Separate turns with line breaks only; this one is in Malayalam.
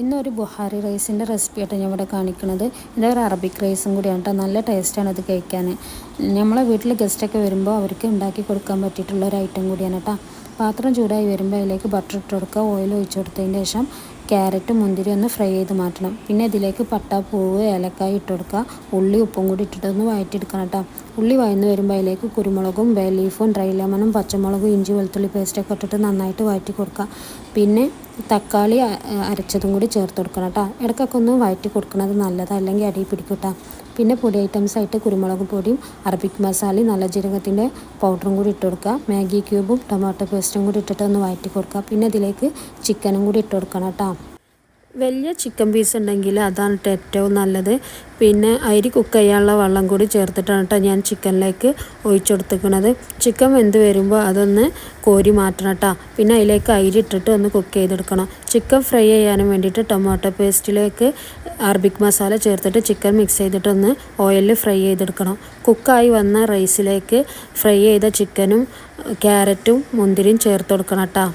ഇന്നൊരു ബുഹാരി റൈസിന്റെ റെസിപ്പി ആയിട്ട് ഞാൻ ഇവിടെ കാണിക്കുന്നത് ഇതൊരു അറബിക് റൈസും കൂടിയാണ് കേട്ടോ. നല്ല ടേസ്റ്റാണ് ഇത് കഴിക്കാൻ. നമ്മളെ വീട്ടിൽ ഗസ്റ്റൊക്കെ വരുമ്പോൾ അവർക്ക് ഉണ്ടാക്കി കൊടുക്കാൻ പറ്റിയിട്ടുള്ള ഒരു ഐറ്റം കൂടിയാണ് കേട്ടോ. പാത്രം ചൂടായി വരുമ്പോൾ അതിലേക്ക് ബട്ടർ ഇട്ട് കൊടുക്കുക ഓയിൽ ഒഴിച്ച് കൊടുത്തതിന് ശേഷം ക്യാരറ്റും മുന്തിരി ഒന്ന് ഫ്രൈ ചെയ്ത് മാറ്റണം. പിന്നെ ഇതിലേക്ക് പട്ട പൂവ് ഏലക്കായ കൊടുക്കുക. ഉള്ളി ഉപ്പും കൂടി ഇട്ടിട്ട് ഒന്ന് വഴറ്റിയെടുക്കണം കേട്ടോ. ഉള്ളി വഴന്ന് വരുമ്പോൾ അതിലേക്ക് കുരുമുളകും ബേ ലീഫും ഡ്രൈ ലെമണും പച്ചമുളകും ഇഞ്ചി വെളുത്തുള്ളി പേസ്റ്റൊക്കെ ഇട്ടിട്ട് നന്നായിട്ട് വഴറ്റി കൊടുക്കുക. പിന്നെ തക്കാളി അരച്ചതും കൂടി ചേർത്ത് കൊടുക്കണം കേട്ടോ. ഇടയ്ക്കൊക്കെ ഒന്ന് വഴറ്റി കൊടുക്കുന്നത് നല്ലതാണ് അല്ലെങ്കിൽ അടിയിൽ പിടിക്കും കേട്ടോ. പിന്നെ പൊടി ഐറ്റംസ് ആയിട്ട് കുരുമുളക് പൊടിയും അറബിക് മസാലയും നല്ല ജീരകത്തിന്റെ പൗഡറും കൂടി ഇട്ട് കൊടുക്കുക. മാഗി ക്യൂബും ടൊമാറ്റോ പേസ്റ്റും കൂടി ഇട്ടിട്ട് ഒന്ന് വഴറ്റി കൊടുക്കുക. പിന്നെ ഇതിലേക്ക് ചിക്കനും കൂടി ഇട്ട് കൊടുക്കണം കേട്ടോ. വലിയ ചിക്കൻ പീസ് ഉണ്ടെങ്കിൽ അതാണ് ഏറ്റവും നല്ലത്. പിന്നെ അരി കുക്ക് ചെയ്യാനുള്ള വെള്ളം കൂടി ചേർത്തിട്ടാണ് കേട്ടോ ഞാൻ ചിക്കനിലേക്ക് ഒഴിച്ചെടുത്തിക്കണത് ചിക്കൻ വെന്ത് വരുമ്പോൾ അതൊന്ന് കോരി മാറ്റണം കേട്ടോ പിന്നെ അതിലേക്ക് അരി ഇട്ടിട്ട് ഒന്ന് കുക്ക് ചെയ്തെടുക്കണം. ചിക്കൻ ഫ്രൈ ചെയ്യാനും വേണ്ടിയിട്ട് ടൊമാറ്റോ പേസ്റ്റിലേക്ക് അറബിക് മസാല ചേർത്തിട്ട് ചിക്കൻ മിക്സ് ചെയ്തിട്ട് ഒന്ന് ഓയിലിൽ ഫ്രൈ ചെയ്തെടുക്കണം. കുക്കായി വന്ന റൈസിലേക്ക് ഫ്രൈ ചെയ്ത ചിക്കനും ക്യാരറ്റും മുന്തിരിയും ചേർത്ത് കൊടുക്കണം കേട്ടോ